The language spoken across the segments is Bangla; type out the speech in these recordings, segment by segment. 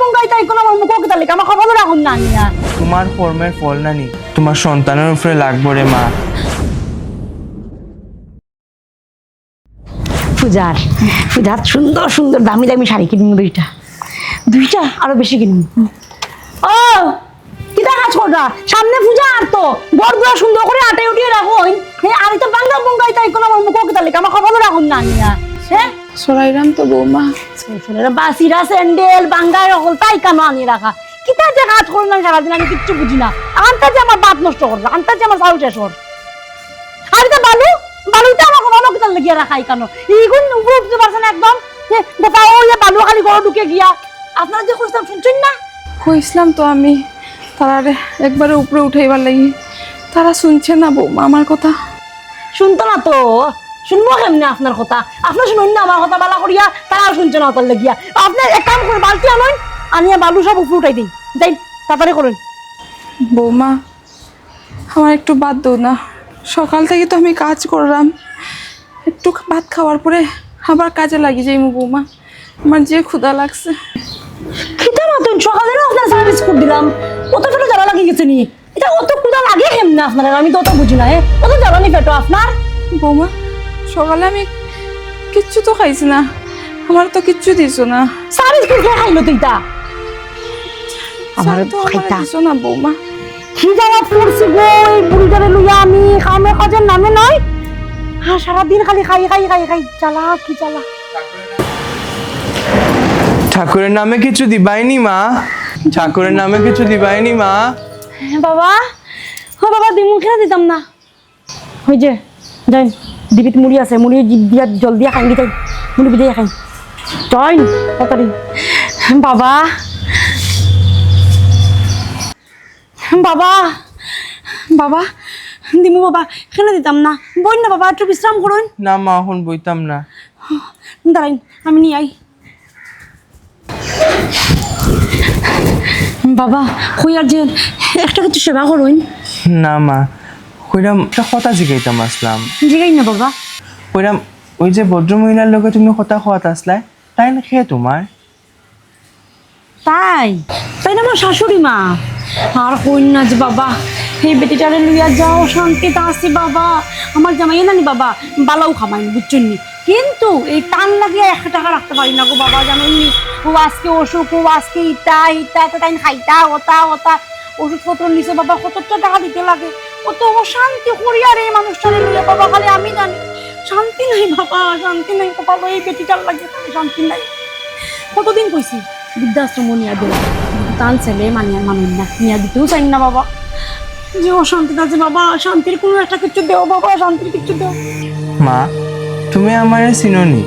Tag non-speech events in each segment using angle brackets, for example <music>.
মুঙ্গাই তাই কোনো আমার মুখ কিতা লেখা আমার খবর রাখুন না নিয়া তোমার কর্মের ফল নানি তোমার সন্তানের উপরে লাগবো রে মা। পূজার পূজার সুন্দর সুন্দর দামি দামি শাড়ি কিনবো দুইটা। দুইটা? আরও বেশি কিনবো। ও। কিতা কাজ কররা সামনে পূজা আর তো বড় দুয়া সুন্দর করে আটে উঠিয়ে রাখো হ্যাঁ আর এটা বাংলা মুঙ্গাই তাই কোনো আমার মুখ কিতা লেখা আমার খবর রাখুন না নিয়া হ্যাঁ? সরাইরাম তো বৌমা। বাসিরা স্যান্ডেল রকল তাই কেন আনি রাখা কিতা যে কাজ করলাম সারাদিন আমি কিচ্ছু বুঝি না। আনতা যে আমার বাপ নষ্ট করবে আনতা যে আমার চাউল শেষ কর আর এটা বালু বালুটা আমার কোনো লাগিয়ে রাখাই কেন এইগুন উপরে উঠতে পারছে না একদম গোপা ও ইয়ে বালু খালি ঘরে ঢুকে গিয়া। আপনারা যে কইতাম শুনছেন না? কইছিলাম তো আমি। তারা একবারে উপরে উঠাইবার লাগি। তারা শুনছে না বৌমা আমার কথা? শুনতো না তো। শুনব কেমনে আপনার কথা। আপনার শুনুন না আমার কথা বালা করিয়া তারা আর শুনছে না তার লাগিয়া। আপনি এক কাম করে বালতি আনুন আনিয়া বালু সব উপরে উঠাই দিন যাই তাড়াতাড়ি করুন বৌমা আমার একটু বাদ দো না। সকাল থেকে তো আমি কাজ করলাম একটু ভাত খাওয়ার পরে আবার কাজে লাগি যাই বৌমা। আমার যে ক্ষুধা লাগছে। খিদা মতন সকালে আপনার চা বিস্কুট দিলাম। কত পেটো জ্বালা লাগিয়ে গেছে নি? এটা অত ক্ষুদা লাগে হেম না আপনার আমি তো অত বুঝি না হ্যাঁ কত জ্বালানি পেটো আপনার বৌমা সকালে আমি কিচ্ছু তো খাইছি না। আমার তো কিচ্ছু দিছো না। খাইলো তুই তা। আমার খাইতা। দিছো না বৌমা। খিদা আমার পড়ছি গো এই বুড়িটারে লইয়া আমি কামে কাজের নামে নয় হ্যাঁ সারাদিন খালি খাই খাই খাই খাই। জ্বালা কি জ্বালা ঠাকুরের নামে কিছু দিবাইনি মা। ঠাকুরের নামে কিছু দিবাইনি মা। হ্যাঁ বাবা। ও বাবা দিমু খেয়ে দিতাম না। ওই যে। যাই ডিবিত মুড়ি আছে মুড়ি দিয়া জল দিয়া খাই তাই মুড়ি দিয়ে খাই। যাই তাড়াতাড়ি। বাবা। বাবা। বাবা দিমু বাবা খেলে দিতাম না? বই না বাবা একটু বিশ্রাম করুন। না মা এখন বইতাম না। দাঁড়াইন আমি নিয়ে আই। বাবা হইয়ার যে একটা কিছু সেবা করুন? না মা। কইরাম একটা কথা জিগাইতাম আসলাম। জিগাই না বাবা। কইরাম ওই যে ভদ্রমহিলার লগে তুমি কথা খোয়াত আসলাই তাই না খেয়ে তোমার তাই? তাই না আমার শাশুড়ি মা। আর হইন না যে বাবা এই বেটিটারে লইয়া যাও শান্তিতে আসি বাবা। আমার জামাই নানি বাবা বালাও খামাই বুঝছেন কিন্তু এই টান লাগিয়ে এক টাকা রাখতে পারি না গো বাবা নি? ও আজকে অসুখ ও আজকে ইটা ইটা তাই খাইতা ওটা ওটা। ওষুধপত্র নিচে বাবা কতটা টাকা দিতে লাগে? কত অশান্তি করি আর এই মানুষটারে লইয়া বাবা খালি আমি জানি। শান্তি নাই বাবা শান্তি নাই বাবা এই বেটিটার লাগে শান্তি নাই। কতদিন কইছি? বৃদ্ধাশ্রম নিয়া দিল। তান ছেলে মানিয়া মানুষ না নিয়া দিতেও চাই না বাবা। যে অশান্তিতে আছে বাবা শান্তির কোনো একটা কিছু দেও বাবা শান্তির কিছু দেও। মা তুমি আমারে চিননি?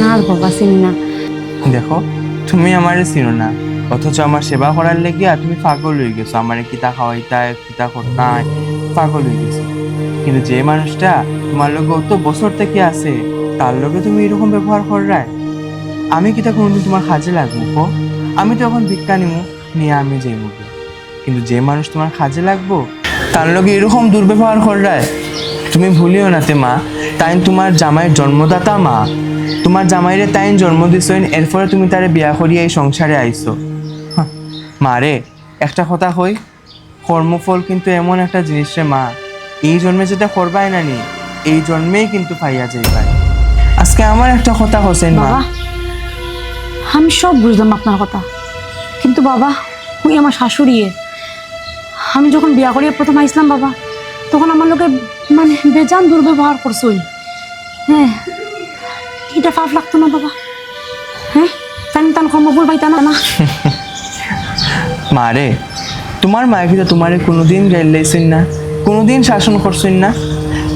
না বাবা চিনি না। দেখো তুমি আমারে চিনো না। অথচ আমার সেবা করার লেগে আর তুমি পাগল হয়ে গেছো। আমারে কিতা খাওয়াইতায়, কিতা করতায়, পাগল হয়ে গেছো। কিন্তু যে মানুষটা তোমার লগে অত বছর থেকে আছে, তার লগে তুমি এরকম ব্যবহার করায় আমি কিতা কোনোদিন তোমার কাজে লাগবো কো আমি তো এখন ভিক্ষা নিমু, নিয়ে আমি যাই মুখে কিন্তু যে মানুষ তোমার কাজে লাগবো, তার লগে এরকম দুর্ব্যবহার করায় তুমি ভুলিও না তে মা তাই তোমার জামাইয়ের জন্মদাতা মা। তোমার জামাইরে তাইন জন্ম দিছইন এরপরে তুমি তারে বিয়া করিয়া এই সংসারে আইছো মা রে একটা কথা কই? কর্মফল কিন্তু এমন একটা জিনিস রে মা। এই জন্মে যেটা করবাই না নি এই জন্মেই কিন্তু পাইয়া যাইবাই। আজকে আমার একটা কথা হোসেন মা। বাবা আমি সব বুঝলাম আপনার কথা। কিন্তু বাবা ওই আমার শাশুড়ি আমি যখন বিয়া করিয়ে প্রথম আইসলাম বাবা তখন আমার লোকে মানে বেজান দুর্ব্যবহার করছই। হ্যাঁ এটা পাপ লাগতো না বাবা। হ্যাঁ তাই তান কর্মফল পাইতা না। <laughs> না মা রে তোমার মায়ে কিন্তু তোমারে কোনোদিন গাইল লাইছেন না কোনোদিন শাসন করছেন না।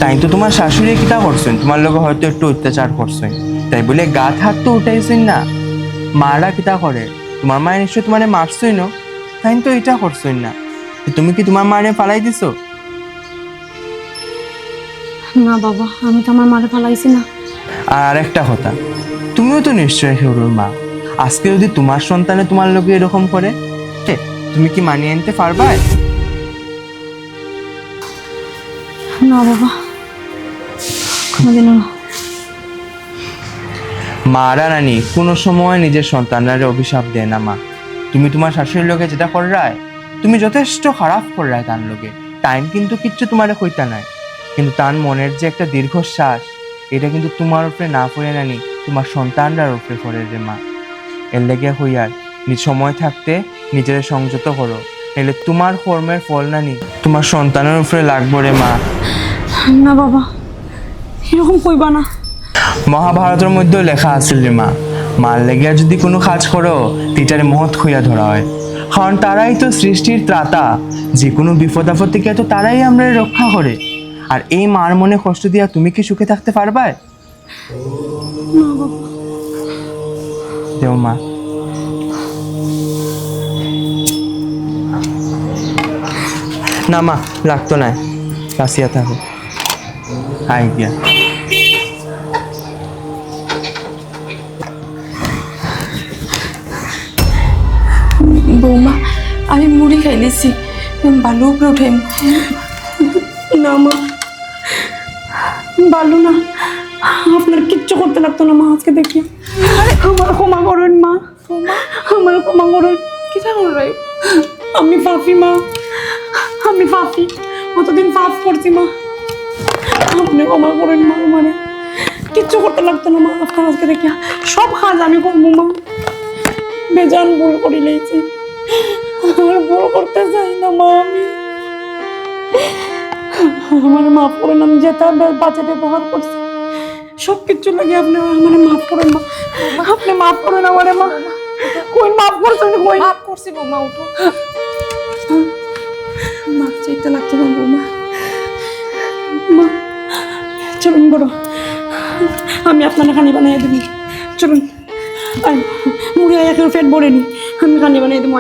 তাই তো তোমার শাশুড়ি কিতা করছেন তোমার লগে হয়তো একটু অত্যাচার করছেন। তাই বলে গাত হাত তো উঠাইছেন না। মারা কিতা করে তোমার মায়ের নিশ্চয় তোমারে মারছই না তাই তো এটা করছেন না। তুমি কি তোমার মারে ফালাই দিছো? না বাবা আমি তো আমার মারে ফালাইছি না। আর আরেকটা কথা তুমিও তো নিশ্চয়ই সরুর মা। আজকে যদি তোমার সন্তানে তোমার লোকে এরকম করে হে, তুমি কি মানিয়ে আনতে পারবা না বাবা। কোনোদিনও না। মারা নানি কোনো সময় নিজের সন্তানরা অভিশাপ দেয় না মা। তুমি তোমার শাশুড়ির লোকে যেটা কররায় তুমি যথেষ্ট খারাপ কররায় তার লোকে। টাইম কিন্তু কিচ্ছু তোমার কইতা নাই। কিন্তু তার মনের যে একটা দীর্ঘশ্বাস এটা কিন্তু তোমার উপরে না পড়ে নানি তোমার সন্তানরার উপরে পড়ে রে মা। এর লেগে হইয়ার নিজ সময় থাকতে নিজের সংযত করো। এলে তোমার কর্মের ফল নানি তোমার সন্তানের উপরে লাগবো রে মা। না বাবা এরকম কইবা না। মহাভারতের মধ্যেও লেখা আছিল রে মা মার লেগিয়া যদি কোনো কাজ করো টিচারে মহৎ হইয়া ধরা হয়। কারণ তারাই তো সৃষ্টির ত্রাতা যে কোনো বিপদ আপদ থেকে তো তারাই আমরা রক্ষা করে। আর এই মার মনে কষ্ট দিয়া তুমি কি সুখে থাকতে পারবা দেও মা। না মা লাগতো না। কাশিয়া থাকো। আই গিয়া। বৌমা আমি মুড়ি খাইলেছি বালু উপরে উঠাইম না মা। ভালো না আপনার কিচ্ছু করতে লাগতো না মা আজকে দেখি। আমার ক্ষমা করেন মা। আমার ক্ষমা করেন। কি থাকুন আমি পাপি মা। আমি পাপি অতদিন পাপ করছি মা? আপনি ক্ষমা করেন মা মানে কিচ্ছু করতে লাগতো না মা, আপনার আজকে দেখি সব কাজ আমি করব মা। বেজান ভুল করে নিয়েছি। আর ভুল করতে চাই না মা আমি। আমার মাফ করেন আমি যেটা বাজে ব্যবহার করছি। সব কিছু লাগে আপনি আমার মাফ করেন মা। আপনি মাফ করেন আমারে মা। কই মাফ করছেন কই মাফ করছি বৌমা, উঠো। মাফ চাইতে লাগতো না বৌমা। মা, চলুন বড়। আমি আপনার খানি বানাই দিবি। চলুন। মুড়ি এক ফেট ভরে নি। আমি খানি বানাই দেবো